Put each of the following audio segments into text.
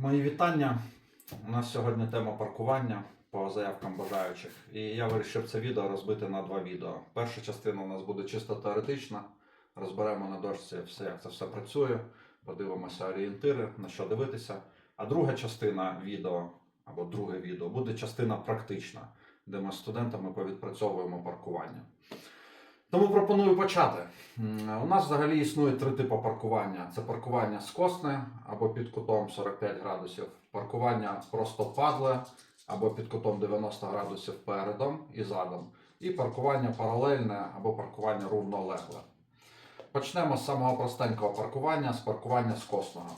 Мої вітання. У нас сьогодні тема паркування по заявкам бажаючих. І я вирішив це відео розбити на два відео. Перша частина у нас буде чисто теоретична. Розберемо на дошці все, як це все працює, подивимося орієнтири, на що дивитися. А друга частина відео або друге відео буде частина практична, де ми з студентами повідпрацьовуємо паркування. Тому пропоную почати. У нас взагалі існує три типи паркування: це паркування скосне або під кутом 45 градусів, паркування просто падле або під кутом 90 градусів передом і задом, і паркування паралельне або паркування рівнолегле. Почнемо з самого простенького паркування, з паркування скосного.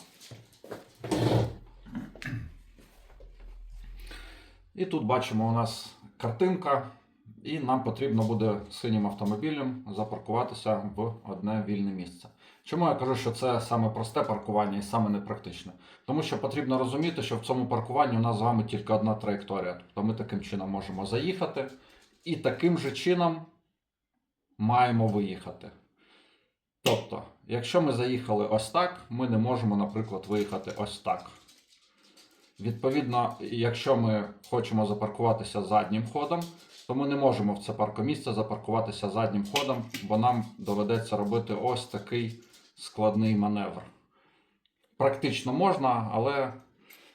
І тут бачимо у нас картинка, і нам потрібно буде синім автомобілем запаркуватися в одне вільне місце. Чому я кажу, що це саме просте паркування і саме непрактичне? Тому що потрібно розуміти, що в цьому паркуванні у нас з вами тільки одна траєкторія. Тобто ми таким чином можемо заїхати, і таким же чином маємо виїхати. Тобто, якщо ми заїхали ось так, ми не можемо, наприклад, виїхати ось так. Відповідно, якщо ми хочемо запаркуватися заднім ходом, то ми не можемо в це паркомісце запаркуватися заднім ходом, бо нам доведеться робити ось такий складний маневр. Практично можна, але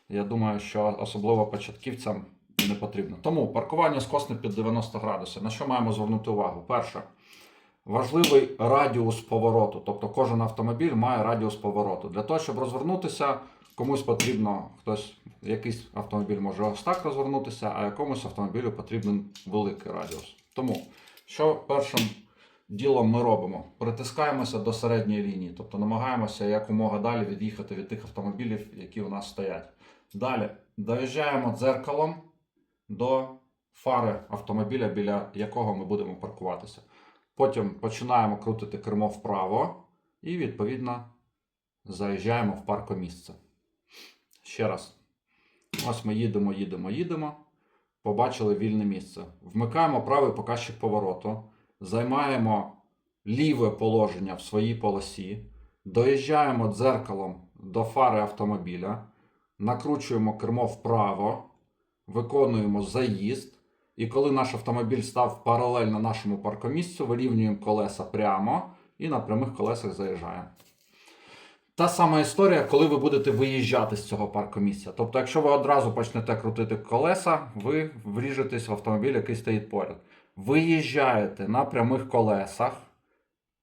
я думаю, що особливо початківцям не потрібно. Тому паркування скосне під 90 градусів. На що маємо звернути увагу? Перше, важливий радіус повороту. Тобто кожен автомобіль має радіус повороту. Для того, щоб розвернутися, комусь потрібно хтось, якийсь автомобіль може ось так розвернутися, а якомусь автомобілю потрібен великий радіус. Тому, що першим ділом ми робимо? Притискаємося до середньої лінії, тобто намагаємося якомога далі від'їхати від тих автомобілів, які у нас стоять. Далі доїжджаємо дзеркалом до фари автомобіля, біля якого ми будемо паркуватися. Потім починаємо крутити кермо вправо і, відповідно, заїжджаємо в паркомісце. Ще раз. Ось ми їдемо, їдемо, їдемо. Побачили вільне місце. Вмикаємо правий показчик повороту, займаємо ліве положення в своїй полосі, доїжджаємо дзеркалом до фари автомобіля, накручуємо кермо вправо, виконуємо заїзд. І коли наш автомобіль став паралельно нашому паркомісцю, вирівнюємо колеса прямо і на прямих колесах заїжджаємо. Та сама історія, коли ви будете виїжджати з цього паркомісця. Тобто, якщо ви одразу почнете крутити колеса, ви вріжетесь в автомобіль, який стоїть поряд. Виїжджаєте на прямих колесах,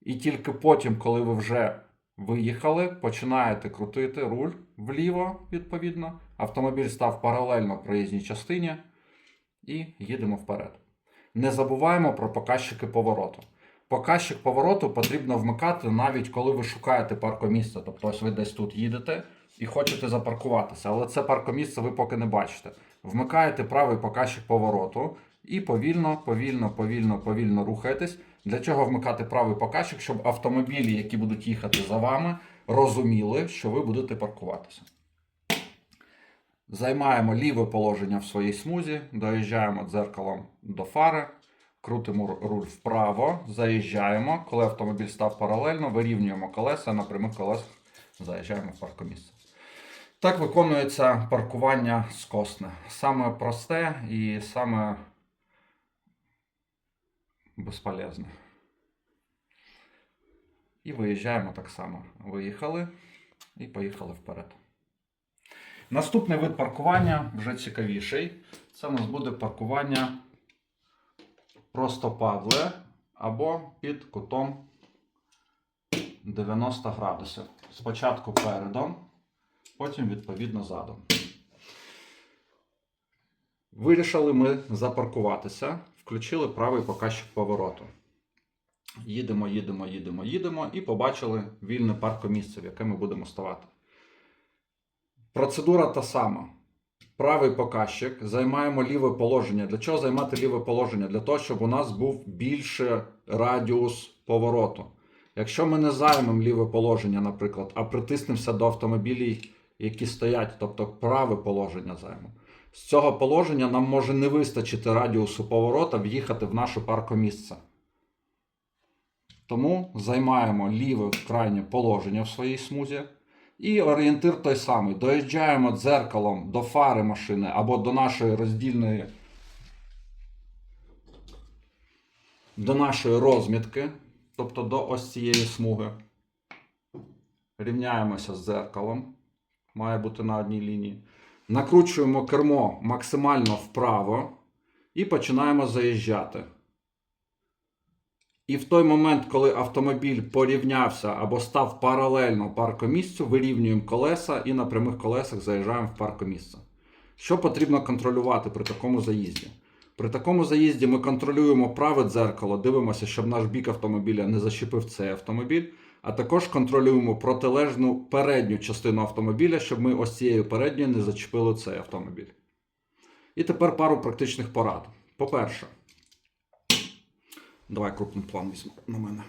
і тільки потім, коли ви вже виїхали, починаєте крутити руль вліво, відповідно. Автомобіль став паралельно проїзній частині і їдемо вперед. Не забуваємо про показчики повороту. Показчик повороту потрібно вмикати навіть коли ви шукаєте паркомісце. Тобто ось ви десь тут їдете і хочете запаркуватися, але це паркомісце ви поки не бачите. Вмикаєте правий показчик повороту і повільно, повільно, повільно, повільно рухаєтесь. Для чого вмикати правий показчик, щоб автомобілі, які будуть їхати за вами, розуміли, що ви будете паркуватися. Займаємо ліве положення в своїй смузі, доїжджаємо дзеркалом до фари, крутимо руль вправо, заїжджаємо. Коли автомобіль став паралельно, вирівнюємо колеса на прямих колесах заїжджаємо в паркомісце. Так виконується паркування скосне. Саме просте і саме безполезне. І виїжджаємо так само. Виїхали і поїхали вперед. Наступний вид паркування вже цікавіший. Це у нас буде паркування просто падле або під кутом 90 градусів. Спочатку передом, потім відповідно задом. Вирішили ми запаркуватися, включили правий показчик повороту. Їдемо, їдемо, їдемо, їдемо і побачили вільне паркомісце, в яке ми будемо ставати. Процедура та сама. Правий показчик, займаємо ліве положення. Для чого займати ліве положення? Для того, щоб у нас був більше радіус повороту. Якщо ми не займемо ліве положення, наприклад, а притиснемося до автомобілів, які стоять, тобто праве положення займемо, з цього положення нам може не вистачити радіусу поворота в'їхати в наше паркомісце. Тому займаємо ліве крайнє положення в своїй смузі. І орієнтир той самий. Доїжджаємо дзеркалом до фари машини або до нашої роздільної. До нашої розмітки, тобто до ось цієї смуги. Рівняємося з дзеркалом. Має бути на одній лінії. Накручуємо кермо максимально вправо і починаємо заїжджати. І в той момент, коли автомобіль порівнявся або став паралельно паркомісцю, вирівнюємо колеса і на прямих колесах заїжджаємо в паркомісце. Що потрібно контролювати при такому заїзді? При такому заїзді ми контролюємо праве дзеркало, дивимося, щоб наш бік автомобіля не зачепив цей автомобіль, а також контролюємо протилежну передню частину автомобіля, щоб ми ось цією передньою не зачепили цей автомобіль. І тепер пару практичних порад. По-перше, Давай крупний план візьму на мене.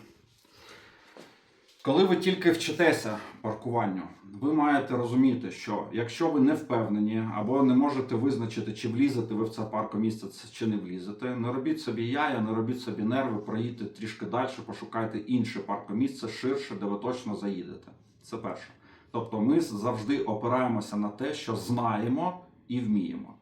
Коли ви тільки вчитеся паркуванню, ви маєте розуміти, що якщо ви не впевнені або не можете визначити, чи влізете ви в це паркомісце, чи не влізете, не робіть собі яя, не робіть собі нерви, проїдьте трішки далі, пошукайте інше паркомісце ширше, де ви точно заїдете. Це перше. Тобто ми завжди опираємося на те, що знаємо і вміємо.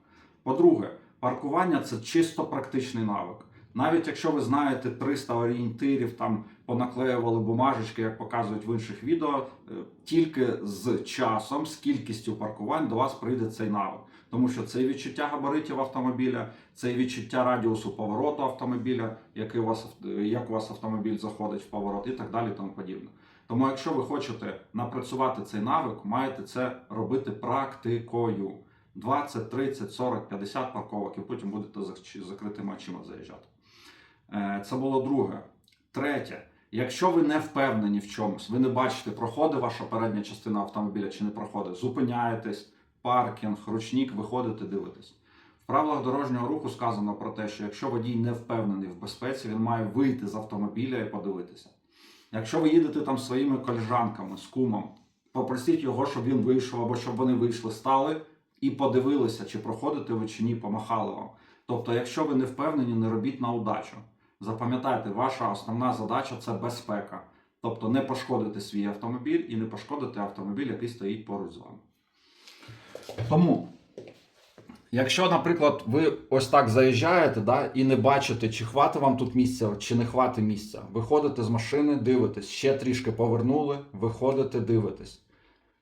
По-друге, паркування це чисто практичний навик. Навіть якщо ви знаєте 300 орієнтирів, там понаклеювали бумажечки, як показують в інших відео, е, тільки з часом, з кількістю паркувань до вас прийде цей навик. Тому що це і відчуття габаритів автомобіля, це і відчуття радіусу повороту автомобіля, який у вас, як у вас автомобіль заходить в поворот, і так далі, тому подібне. Тому, якщо ви хочете напрацювати цей навик, маєте це робити практикою. 20, 30, 40, 50 парковок, і потім будете закритими очима заїжджати. Е, Це було друге. Третє. Якщо ви не впевнені в чомусь, ви не бачите, проходить ваша передня частина автомобіля чи не проходить, зупиняєтесь, паркінг, ручник, виходите, дивитесь. В правилах дорожнього руху сказано про те, що якщо водій не впевнений в безпеці, він має вийти з автомобіля і подивитися. Якщо ви їдете там своїми коліжанками, з кумом, попросіть його, щоб він вийшов або щоб вони вийшли, стали і подивилися, чи проходите ви чи ні, помахали вам. Тобто, якщо ви не впевнені, не робіть на удачу. Запам'ятайте, ваша основна задача це безпека. Тобто не пошкодити свій автомобіль і не пошкодити автомобіль, який стоїть поруч з вами. Тому, якщо, наприклад, ви ось так заїжджаєте да, і не бачите, чи хватить вам тут місця, чи не хватить місця, виходите з машини, дивитесь, ще трішки повернули, виходите, дивитесь.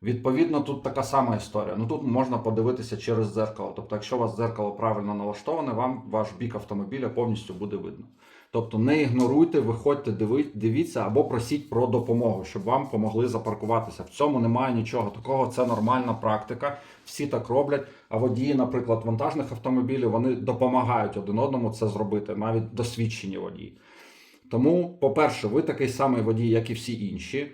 Відповідно, тут така сама історія. Ну тут можна подивитися через дзеркало. Тобто, якщо у вас дзеркало правильно налаштоване, вам ваш бік автомобіля повністю буде видно. Тобто не ігноруйте, виходьте, дивіться або просіть про допомогу, щоб вам помогли запаркуватися. В цьому немає нічого такого. Це нормальна практика. Всі так роблять. А водії, наприклад, вантажних автомобілів, вони допомагають один одному це зробити, навіть досвідчені водії. Тому, по-перше, ви такий самий водій, як і всі інші.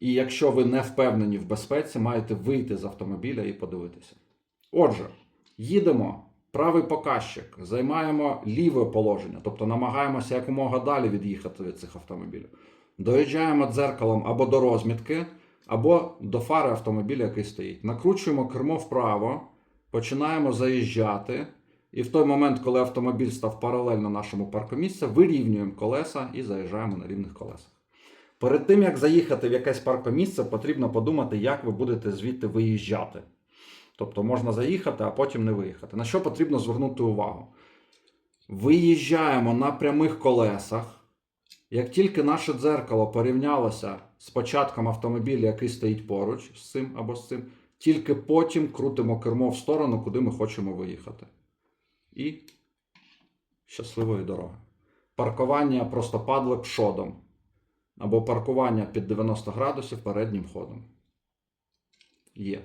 І якщо ви не впевнені в безпеці, маєте вийти з автомобіля і подивитися. Отже, їдемо. Правий показчик, займаємо ліве положення, тобто намагаємося якомога далі від'їхати від цих автомобілів. Доїжджаємо дзеркалом або до розмітки, або до фари автомобіля, який стоїть. Накручуємо кермо вправо, починаємо заїжджати. І в той момент, коли автомобіль став паралельно нашому паркомісцю, вирівнюємо колеса і заїжджаємо на рівних колесах. Перед тим, як заїхати в якесь паркомісце, потрібно подумати, як ви будете звідти виїжджати. Тобто можна заїхати, а потім не виїхати. На що потрібно звернути увагу? Виїжджаємо на прямих колесах. Як тільки наше дзеркало порівнялося з початком автомобіля, який стоїть поруч з цим або з цим, тільки потім крутимо кермо в сторону, куди ми хочемо виїхати. І щасливої дороги. Паркування просто падли пшодом. Або паркування під 90 градусів переднім ходом. Є.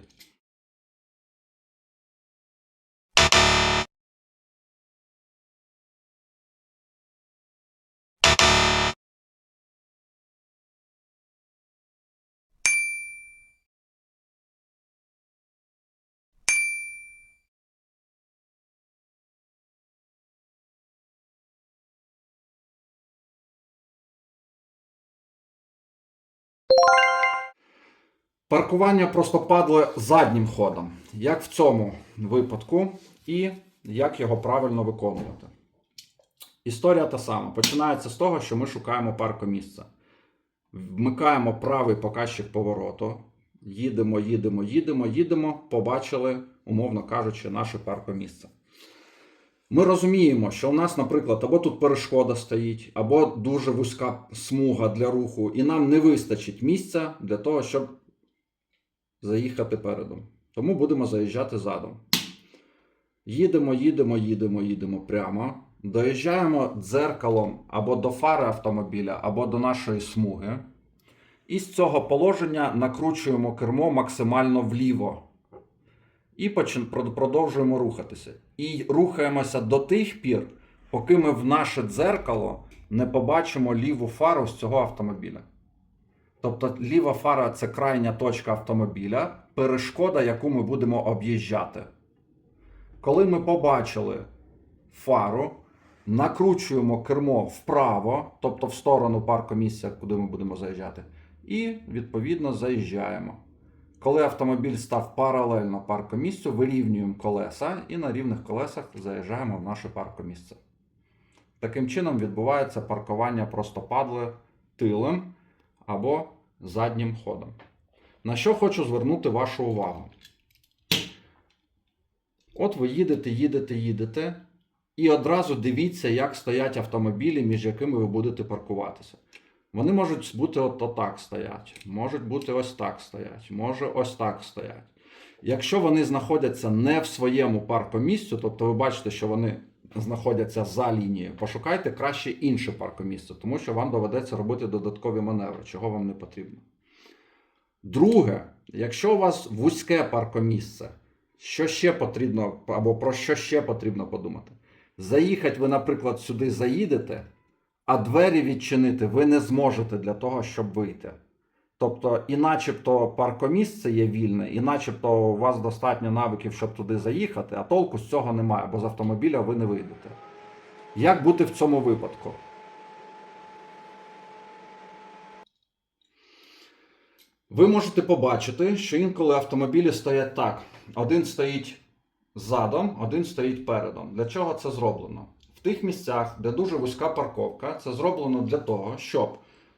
Паркування просто падло заднім ходом, як в цьому випадку, і як його правильно виконувати. Історія та сама. Починається з того, що ми шукаємо паркомісце. Вмикаємо правий показчик повороту. Їдемо, їдемо, їдемо, їдемо. Побачили, умовно кажучи, наше паркомісце. Ми розуміємо, що у нас, наприклад, або тут перешкода стоїть, або дуже вузька смуга для руху, і нам не вистачить місця для того, щоб заїхати передом. Тому будемо заїжджати задом. Їдемо, їдемо, їдемо, їдемо прямо. Доїжджаємо дзеркалом або до фари автомобіля, або до нашої смуги. І з цього положення накручуємо кермо максимально вліво. І продовжуємо рухатися. І рухаємося до тих пір, поки ми в наше дзеркало не побачимо ліву фару з цього автомобіля. Тобто ліва фара це крайня точка автомобіля, перешкода, яку ми будемо об'їжджати. Коли ми побачили фару, накручуємо кермо вправо, тобто в сторону паркомісця, куди ми будемо заїжджати, і відповідно заїжджаємо. Коли автомобіль став паралельно паркомісцю, вирівнюємо колеса і на рівних колесах заїжджаємо в наше паркомісце. Таким чином відбувається паркування просто падли тилем або заднім ходом. На що хочу звернути вашу увагу. От ви їдете, їдете, їдете, і одразу дивіться, як стоять автомобілі, між якими ви будете паркуватися. Вони можуть бути от отак стоять, можуть бути ось так стоять, може ось так стоять. Якщо вони знаходяться не в своєму паркомісцю, тобто ви бачите, що вони знаходяться за лінією, пошукайте краще інше паркомісце, тому що вам доведеться робити додаткові маневри, чого вам не потрібно. Друге, якщо у вас вузьке паркомісце, що ще потрібно, або про що ще потрібно подумати? Заїхати ви, наприклад, сюди заїдете, а двері відчинити ви не зможете для того, щоб вийти. Тобто, і начебто паркомісце є вільне, і начебто у вас достатньо навиків, щоб туди заїхати, а толку з цього немає, бо з автомобіля ви не вийдете. Як бути в цьому випадку? Ви можете побачити, що інколи автомобілі стоять так: один стоїть задом, один стоїть передом. Для чого це зроблено? В тих місцях, де дуже вузька парковка, це зроблено для того, щоб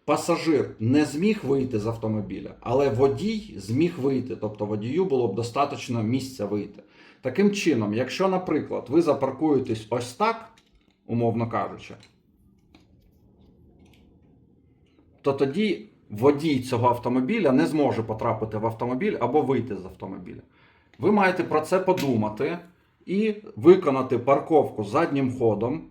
пасажир не зміг вийти з автомобіля, але водій зміг вийти. Тобто водію було б достатньо місця вийти. Таким чином, якщо, наприклад, ви запаркуєтесь ось так, умовно кажучи, то тоді водій цього автомобіля не зможе потрапити в автомобіль або вийти з автомобіля. Ви маєте про це подумати і виконати парковку заднім ходом,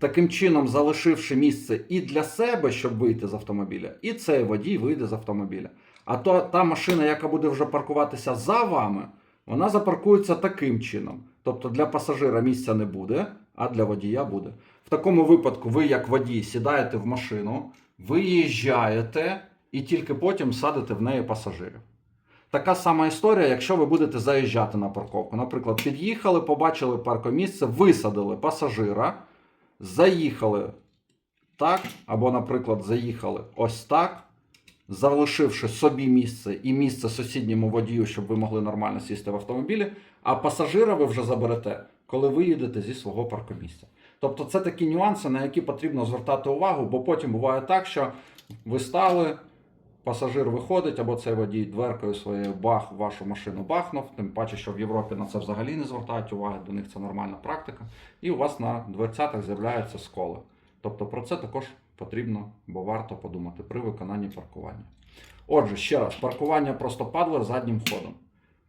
таким чином залишивши місце і для себе, щоб вийти з автомобіля, і цей водій вийде з автомобіля. А то та машина, яка буде вже паркуватися за вами, вона запаркується таким чином. Тобто для пасажира місця не буде, а для водія буде. В такому випадку ви, як водій, сідаєте в машину, виїжджаєте і тільки потім садите в неї пасажирів. Така сама історія, якщо ви будете заїжджати на парковку. Наприклад, під'їхали, побачили паркомісце, висадили пасажира, заїхали так, або, наприклад, заїхали ось так, залишивши собі місце і місце сусідньому водію, щоб ви могли нормально сісти в автомобілі, а пасажира ви вже заберете, коли ви їдете зі свого паркомісця. Тобто це такі нюанси, на які потрібно звертати увагу, бо потім буває так, що ви стали. Пасажир виходить, або цей водій дверкою своєю бах вашу машину бахнув. Тим паче, що в Європі на це взагалі не звертають уваги, до них це нормальна практика. І у вас на дверцятах з'являються сколи. Тобто про це також потрібно, бо варто подумати при виконанні паркування. Отже, ще раз, паркування просто падлер заднім ходом.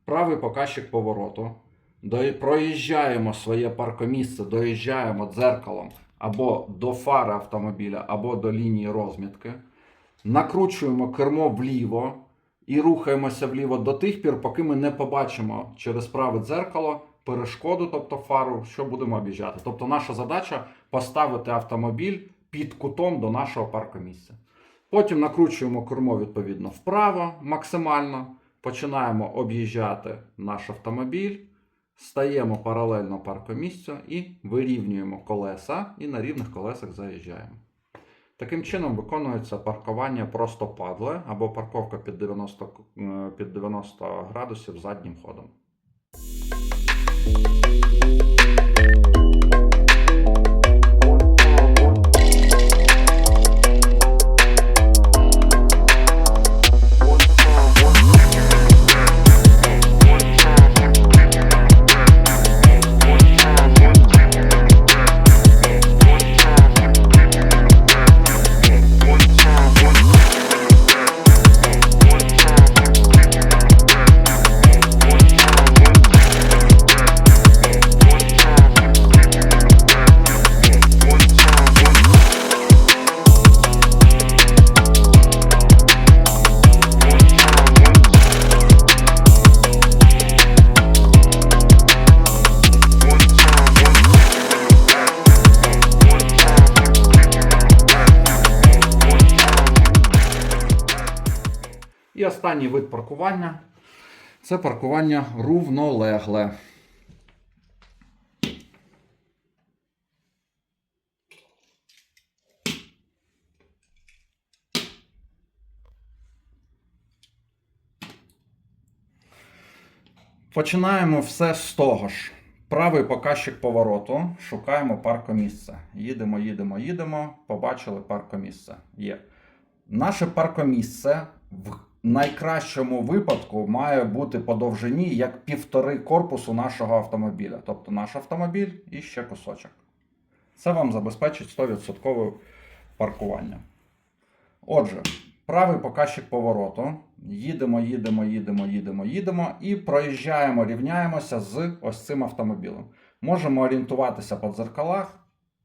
Правий показчик повороту. Проїжджаємо своє паркомісце, доїжджаємо дзеркалом або до фари автомобіля, або до лінії розмітки накручуємо кермо вліво і рухаємося вліво до тих пір, поки ми не побачимо через праве дзеркало перешкоду, тобто фару, що будемо об'їжджати. Тобто наша задача поставити автомобіль під кутом до нашого паркомісця. Потім накручуємо кермо відповідно вправо максимально, починаємо об'їжджати наш автомобіль, стаємо паралельно паркомісцю і вирівнюємо колеса, і на рівних колесах заїжджаємо. Таким чином виконується паркування просто падле або парковка під 90, е, під 90 градусів заднім ходом. Останній вид паркування це паркування рівнолегле. Починаємо все з того ж. Правий показчик повороту. Шукаємо паркомісце. Їдемо, їдемо, їдемо. Побачили паркомісце. Є. Наше паркомісце в найкращому випадку має бути по довжині як півтори корпусу нашого автомобіля. Тобто наш автомобіль і ще кусочок. Це вам забезпечить 100% паркування. Отже, правий показчик повороту. Їдемо, їдемо, їдемо, їдемо, їдемо і проїжджаємо, рівняємося з ось цим автомобілем. Можемо орієнтуватися по дзеркалах,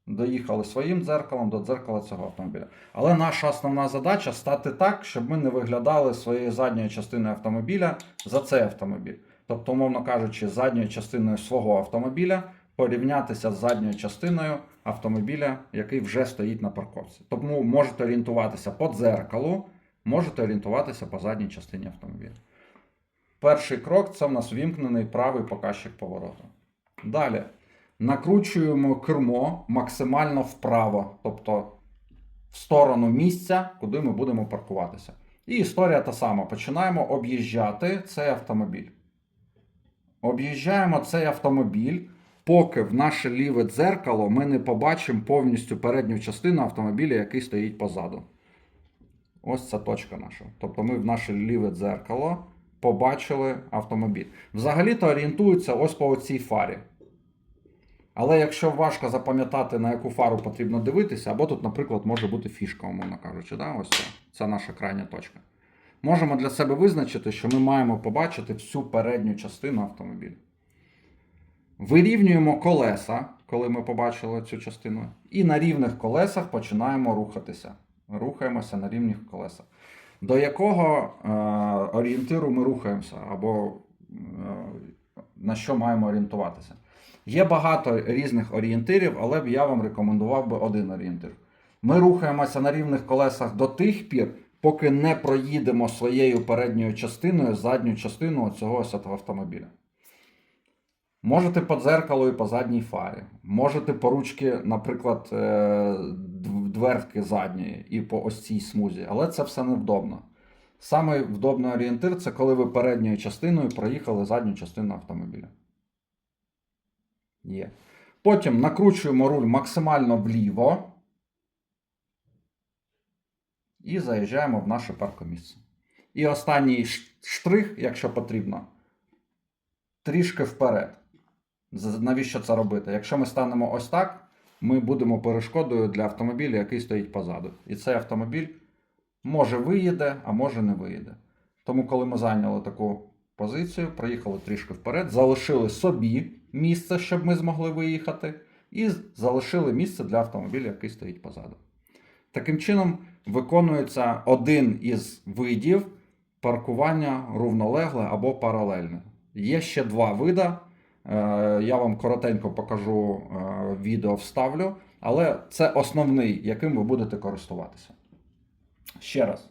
доїхали своїм дзеркалом до дзеркала цього автомобіля. Але наша основна задача стати так, щоб ми не виглядали своєю задньою частиною автомобіля за цей автомобіль. Тобто, умовно кажучи, задньою частиною свого автомобіля порівнятися з задньою частиною автомобіля, який вже стоїть на парковці. Тому можете орієнтуватися по дзеркалу, можете орієнтуватися по задній частині автомобіля. Перший крок це в нас вімкнений правий показчик повороту. Далі накручуємо кермо максимально вправо, тобто в сторону місця, куди ми будемо паркуватися. І історія та сама. Починаємо об'їжджати цей автомобіль. Об'їжджаємо цей автомобіль, поки в наше ліве дзеркало ми не побачимо повністю передню частину автомобіля, який стоїть позаду. Ось ця точка наша. Тобто ми в наше ліве дзеркало побачили автомобіль. Взагалі-то орієнтуються ось по цій фарі. Але якщо важко запам'ятати, на яку фару потрібно дивитися, або тут, наприклад, може бути фішка, умовно кажучи, да? ось це, це наша крайня точка. Можемо для себе визначити, що ми маємо побачити всю передню частину автомобіля. Вирівнюємо колеса, коли ми побачили цю частину, і на рівних колесах починаємо рухатися. Рухаємося на рівних колесах. До якого е, орієнтиру ми рухаємося, або е, на що маємо орієнтуватися? Є багато різних орієнтирів, але б я вам рекомендував би один орієнтир. Ми рухаємося на рівних колесах до тих пір, поки не проїдемо своєю передньою частиною задню частину цього автомобіля. Можете по дзеркалу і по задній фарі. Можете по ручки, наприклад, е, дверки задньої і по ось цій смузі, але це все невдобно. Саме вдобний орієнтир це коли ви передньою частиною проїхали задню частину автомобіля. Є. Потім накручуємо руль максимально вліво і заїжджаємо в наше паркомісце. І останній штрих, якщо потрібно, трішки вперед. Навіщо це робити? Якщо ми станемо ось так, ми будемо перешкодою для автомобіля, який стоїть позаду. І цей автомобіль може виїде, а може не виїде. Тому, коли ми зайняли таку позицію, проїхали трішки вперед, залишили собі місце, щоб ми змогли виїхати, і залишили місце для автомобіля, який стоїть позаду. Таким чином виконується один із видів паркування рівнолегле або паралельне. Є ще два види. Е, Я вам коротенько покажу е, відео вставлю, але це основний, яким ви будете користуватися. Ще раз.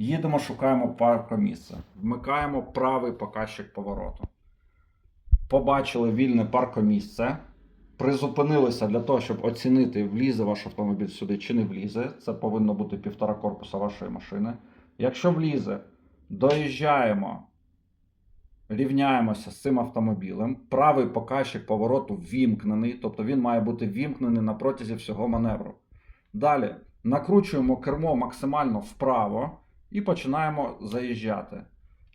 Їдемо, шукаємо паркомісце. Вмикаємо правий показчик повороту. Побачили вільне паркомісце. Призупинилися для того, щоб оцінити, влізе ваш автомобіль сюди чи не влізе. Це повинно бути півтора корпуса вашої машини. Якщо влізе, доїжджаємо, рівняємося з цим автомобілем. Правий показчик повороту ввімкнений, тобто він має бути ввімкнений на протязі всього маневру. Далі накручуємо кермо максимально вправо і починаємо заїжджати.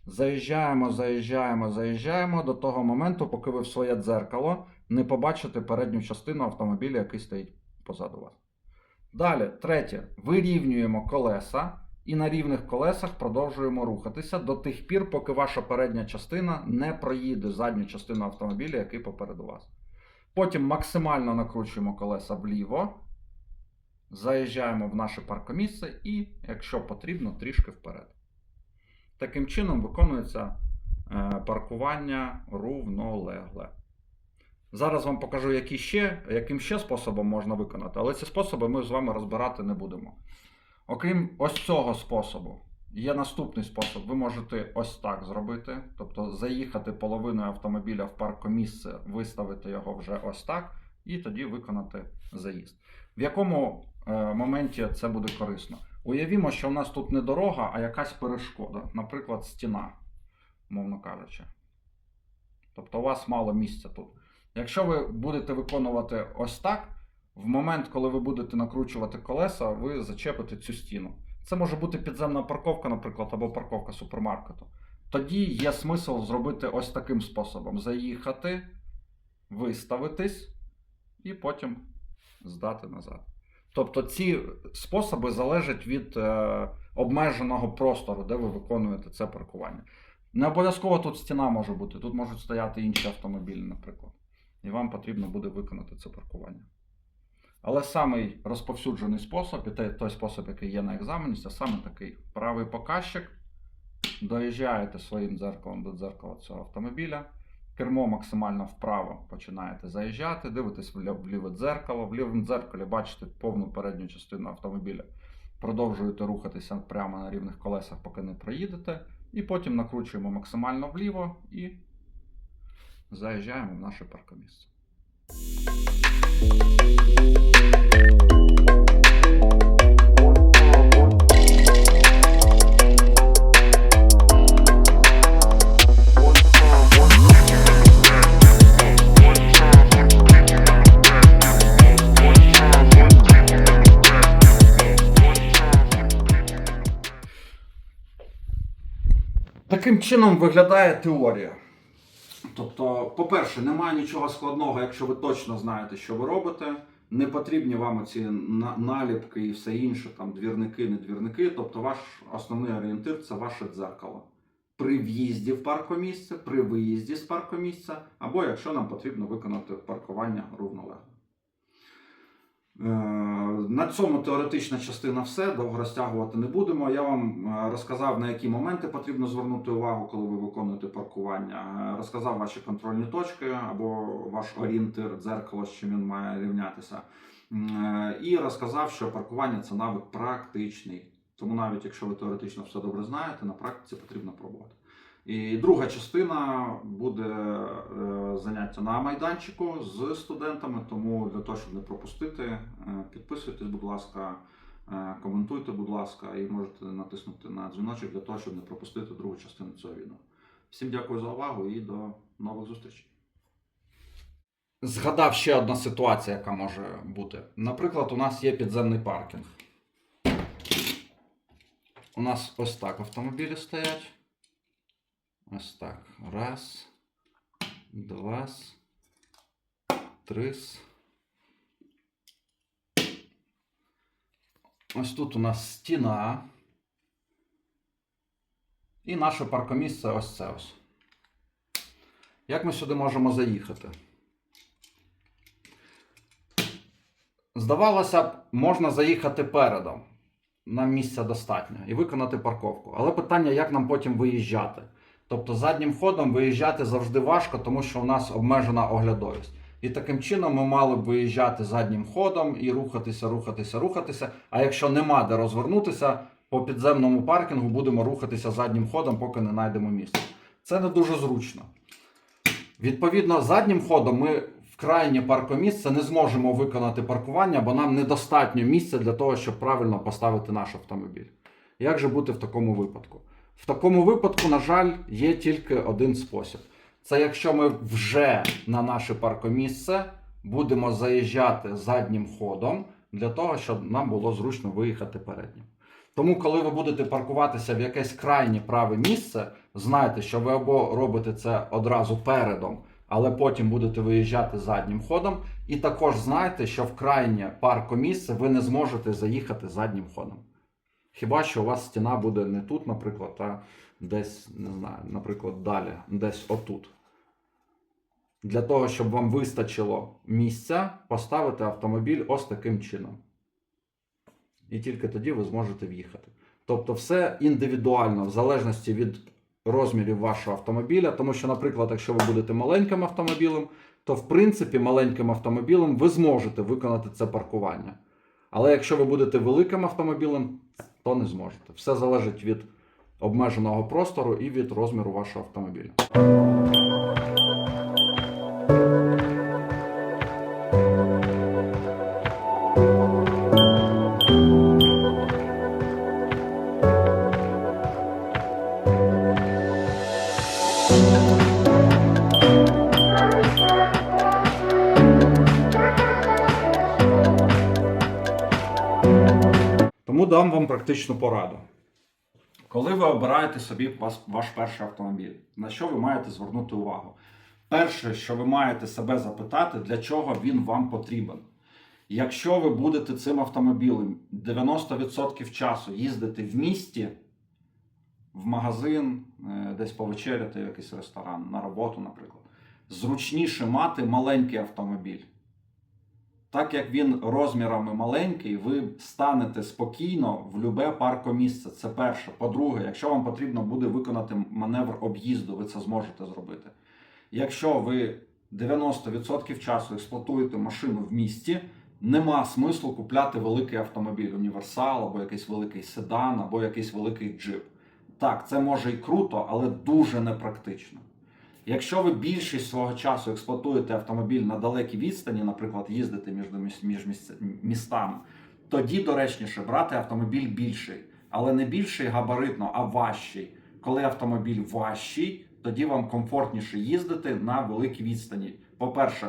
Заїжджаємо, заїжджаємо, заїжджаємо до того моменту, поки ви в своє дзеркало не побачите передню частину автомобіля, який стоїть позаду вас. Далі, третє, вирівнюємо колеса і на рівних колесах продовжуємо рухатися до тих пір, поки ваша передня частина не проїде задню частину автомобіля, який попереду вас. Потім максимально накручуємо колеса вліво, заїжджаємо в наше паркомісце і, якщо потрібно, трішки вперед. Таким чином виконується е, паркування рівнолегле. Зараз вам покажу, які ще, яким ще способом можна виконати, але ці способи ми з вами розбирати не будемо. Окрім ось цього способу, Є наступний спосіб. Ви можете ось так зробити, тобто заїхати половиною автомобіля в паркомісце, виставити його вже ось так, і тоді виконати заїзд. В якому моменті це буде корисно? Уявімо, що в нас тут не дорога, а якась перешкода, наприклад, стіна, мовно кажучи. Тобто у вас мало місця тут. Якщо ви будете виконувати ось так, в момент, коли ви будете накручувати колеса, ви зачепите цю стіну. Це може бути підземна парковка, наприклад, або парковка супермаркету. Тоді є смисл зробити ось таким способом: заїхати, виставитись і потім здати назад. Тобто ці способи залежать від е, обмеженого простору, де ви виконуєте це паркування. Не обов'язково тут стіна може бути, тут можуть стояти інші автомобілі, наприклад. І вам потрібно буде виконати це паркування. Але самий розповсюджений спосіб, і той, той спосіб, який є на екзамені, це саме такий правий показчик. Доїжджаєте своїм дзеркалом до дзеркала цього автомобіля. Кермо максимально вправо починаєте заїжджати, дивитесь в ліве дзеркало. В лівому дзеркалі бачите повну передню частину автомобіля. Продовжуєте рухатися прямо на рівних колесах, поки не проїдете. І потім накручуємо максимально вліво і заїжджаємо в наше паркомісце. Таким чином виглядає теорія. Тобто, по-перше, немає нічого складного, якщо ви точно знаєте, що ви робите. Не потрібні вам ці наліпки і все інше, там двірники, не двірники. Тобто, ваш основний орієнтир це ваше дзеркало. При в'їзді в паркомісце, при виїзді з паркомісця, або якщо нам потрібно виконати паркування рівнолежно. Е, На цьому теоретична частина все. Довго розтягувати не будемо. Я вам е, розказав, на які моменти потрібно звернути увагу, коли ви виконуєте паркування. Е, Розказав ваші контрольні точки або ваш орієнтир, дзеркало, з чим він має рівнятися. І розказав, що паркування це навик практичний. Тому навіть якщо ви теоретично все добре знаєте, на практиці потрібно пробувати. І друга частина буде е, заняття на майданчику з студентами. Тому для того, щоб не пропустити, е, підписуйтесь, будь ласка, е, коментуйте, будь ласка, і можете натиснути на дзвіночок для того, щоб не пропустити другу частину цього відео. Всім дякую за увагу і до нових зустрічей. Згадав ще одна ситуація, яка може бути. Наприклад, у нас є підземний паркінг. У нас ось так автомобілі стоять. Ось так. Раз. Два. Три. Ось тут у нас стіна. І наше паркомісце ось це ось. Як ми сюди можемо заїхати? Здавалося б, можна заїхати передом. Нам місця достатньо і виконати парковку. Але питання, як нам потім виїжджати. Тобто заднім ходом виїжджати завжди важко, тому що у нас обмежена оглядовість. І таким чином ми мали б виїжджати заднім ходом і рухатися, рухатися, рухатися. А якщо нема де розвернутися, по підземному паркінгу будемо рухатися заднім ходом, поки не знайдемо місце. Це не дуже зручно. Відповідно, заднім ходом ми в крайнє паркомісце не зможемо виконати паркування, бо нам недостатньо місця для того, щоб правильно поставити наш автомобіль. Як же бути в такому випадку? В такому випадку, на жаль, є тільки один спосіб. Це якщо ми вже на наше паркомісце будемо заїжджати заднім ходом для того, щоб нам було зручно виїхати переднім. Тому, коли ви будете паркуватися в якесь крайнє праве місце, знайте, що ви або робите це одразу передом, але потім будете виїжджати заднім ходом. І також знайте, що в крайнє паркомісце ви не зможете заїхати заднім ходом. Хіба що у вас стіна буде не тут, наприклад, а десь, не знаю, наприклад, далі, десь отут. Для того, щоб вам вистачило місця, поставити автомобіль ось таким чином. І тільки тоді ви зможете в'їхати. Тобто, все індивідуально, в залежності від розмірів вашого автомобіля. Тому що, наприклад, якщо ви будете маленьким автомобілем, то в принципі маленьким автомобілем ви зможете виконати це паркування. Але якщо ви будете великим автомобілем, то не зможете. Все залежить від обмеженого простору і від розміру вашого автомобіля. Дам вам практичну пораду. Коли ви обираєте собі ваш перший автомобіль, на що ви маєте звернути увагу? Перше, що ви маєте себе запитати, для чого він вам потрібен. Якщо ви будете цим автомобілем 90% часу їздити в місті, в магазин, е, десь повечеряти, в якийсь ресторан, на роботу, наприклад, зручніше мати маленький автомобіль. Так як він розмірами маленький, ви станете спокійно в любе паркомісце. Це перше. По-друге, якщо вам потрібно буде виконати маневр об'їзду, ви це зможете зробити. Якщо ви 90% часу експлуатуєте машину в місті, нема смислу купляти великий автомобіль, універсал, або якийсь великий седан, або якийсь великий джип. Так, це може і круто, але дуже непрактично. Якщо ви більшість свого часу експлуатуєте автомобіль на далекій відстані, наприклад, їздите між, між містами, тоді доречніше брати автомобіль більший, але не більший габаритно, а важчий. Коли автомобіль важчий, тоді вам комфортніше їздити на великій відстані. По-перше,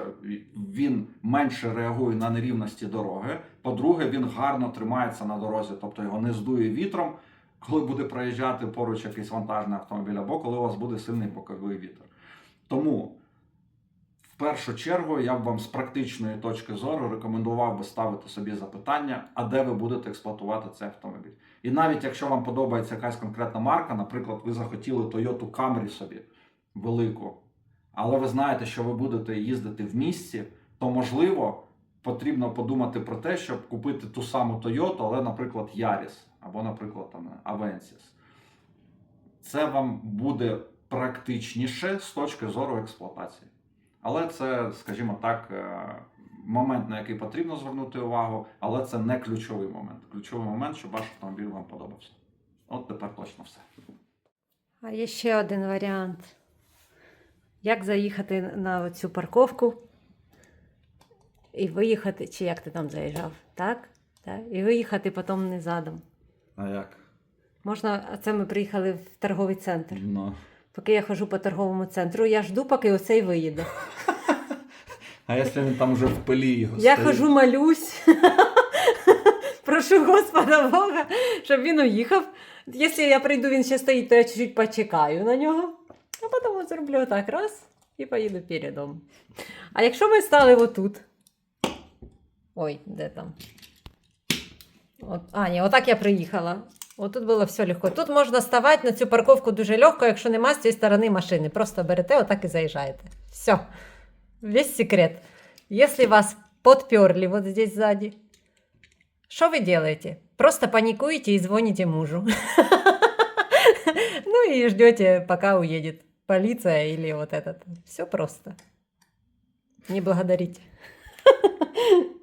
він менше реагує на нерівності дороги. По-друге, він гарно тримається на дорозі, тобто його не здує вітром, коли буде проїжджати поруч якийсь вантажний автомобіль, або коли у вас буде сильний боковий вітер. Тому в першу чергу я б вам з практичної точки зору рекомендував би ставити собі запитання, а де ви будете експлуатувати цей автомобіль. І навіть якщо вам подобається якась конкретна марка, наприклад, ви захотіли Toyota Camry собі велику, але ви знаєте, що ви будете їздити в місті, то можливо потрібно подумати про те, щоб купити ту саму Toyota, але, наприклад, Yaris або, наприклад, там Avensis. Це вам буде практичніше з точки зору експлуатації. Але це, скажімо так, е, момент, на який потрібно звернути увагу, але це не ключовий момент. Ключовий момент, щоб ваш автомобіль вам подобався. От тепер точно все. А є ще один варіант. Як заїхати на цю парковку і виїхати, чи як ти там заїжджав, так? так? І виїхати потім не задом. А як? Можна, а це ми приїхали в торговий центр. Ну. Поки я хожу по торговому центру, я жду, поки оцей виїде. А якщо він там вже в пилі його Я стоїть? хожу, молюсь. Прошу Господа Бога, щоб він уїхав. Якщо я прийду, він ще стоїть, то я чуть-чуть почекаю на нього, а потім зроблю так раз і поїду передом. А якщо ми стали отут. Ой, де там? От, а, ні, отак я приїхала. Отут було все легко. Тут можна ставати на цю парковку дуже легко, якщо нема з цієї сторони машини. Просто берете, отак і заїжджаєте. Все. Весь секрет. Если вас подперли вот здесь сзади, что вы делаете? Просто паникуете и звоните мужу. Ну и ждете, пока уедет полиция или вот этот. Все просто. Не благодарите.